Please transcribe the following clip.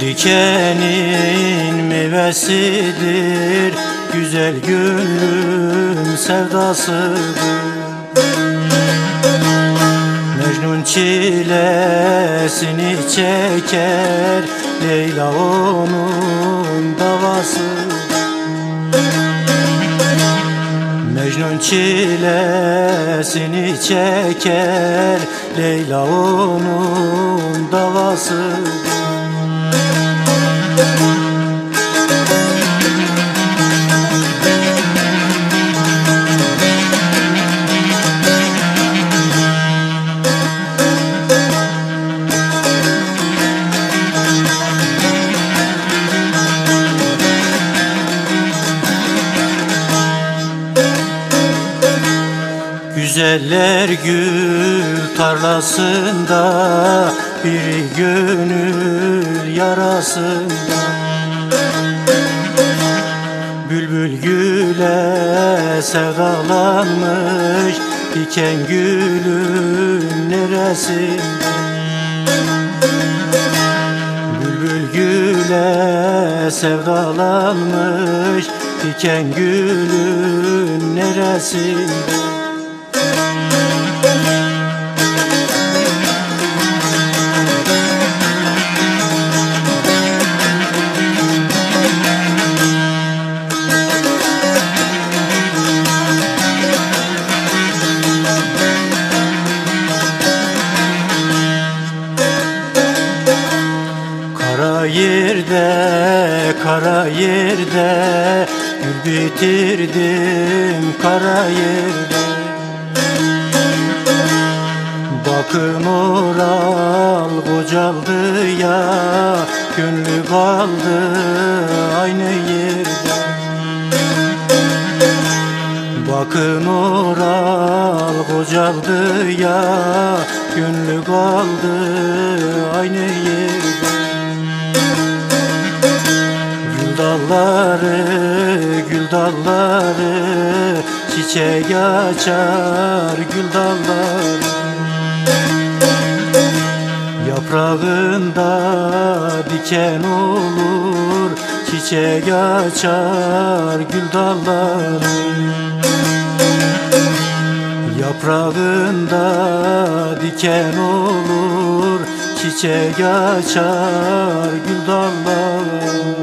dikenin meyvesidir. Güzel gönlüm sevdasıdır. Mecnun çilesini çeker Leyla onun davasıdır Mecnun çilesini çeker Leyla onun davası Güzeller gül tarlasında Biri gönül yarasında. Bülbül güle sevdalanmış Diken gülün neresinde? Bülbül güle sevdalanmış Diken gülün neresinde yerde, kara yerde Gül bitirdim kara yerde. Bakın oral kocaldı ya Gönlü kaldı aynı yerde. Bakın oral kocaldı ya Gönlü kaldı aynı yerde dalları, gül dalları Çiçek açar gül dalları. Yaprağında diken olur Çiçek açar gül dalları. Yaprağında diken olur Çiçek açar gül dalları